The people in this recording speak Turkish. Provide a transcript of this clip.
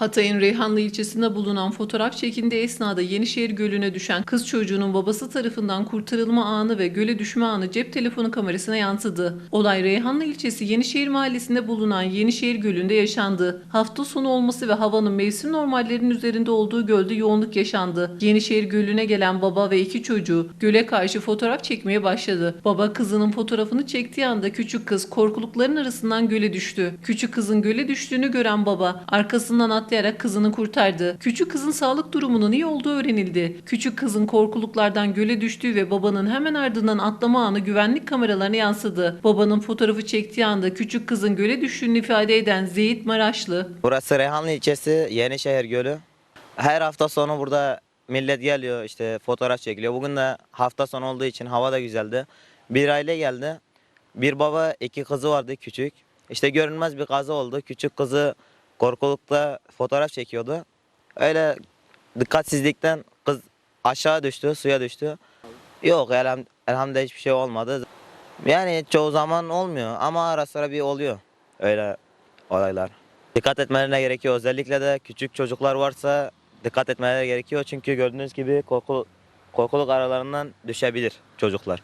Hatay'ın Reyhanlı ilçesinde bulunan fotoğraf çekildiği esnada Yenişehir Gölü'ne düşen kız çocuğunun babası tarafından kurtarılma anı ve göle düşme anı cep telefonu kamerasına yansıdı. Olay Reyhanlı ilçesi Yenişehir mahallesinde bulunan Yenişehir Gölü'nde yaşandı. Hafta sonu olması ve havanın mevsim normallerinin üzerinde olduğu gölde yoğunluk yaşandı. Yenişehir Gölü'ne gelen baba ve iki çocuğu göle karşı fotoğraf çekmeye başladı. Baba kızının fotoğrafını çektiği anda küçük kız korkulukların arasından göle düştü. Küçük kızın göle düştüğünü gören baba arkasından atlayarak kızını kurtardı. Küçük kızın sağlık durumunun iyi olduğu öğrenildi. Küçük kızın korkuluklardan göle düştüğü ve babanın hemen ardından atlama anı güvenlik kameralarına yansıdı. Babanın fotoğrafı çektiği anda küçük kızın göle düştüğünü ifade eden Zeyit Maraşlı, Burası Reyhanlı ilçesi Yenişehir Gölü. Her hafta sonu burada millet geliyor işte fotoğraf çekiliyor. Bugün de hafta sonu olduğu için hava da güzeldi. Bir aile geldi. Bir baba iki kızı vardı küçük. İşte görünmez bir kaza oldu. Küçük kızı korkulukta fotoğraf çekiyordu. Öyle dikkatsizlikten kız aşağı düştü, suya düştü. Yok elham, elhamdülillah hiçbir şey olmadı. Yani çoğu zaman olmuyor ama ara sıra bir oluyor öyle olaylar. Dikkat etmelerine gerekiyor. Özellikle de küçük çocuklar varsa dikkat etmeleri gerekiyor. Çünkü gördüğünüz gibi korku, korkuluk aralarından düşebilir çocuklar.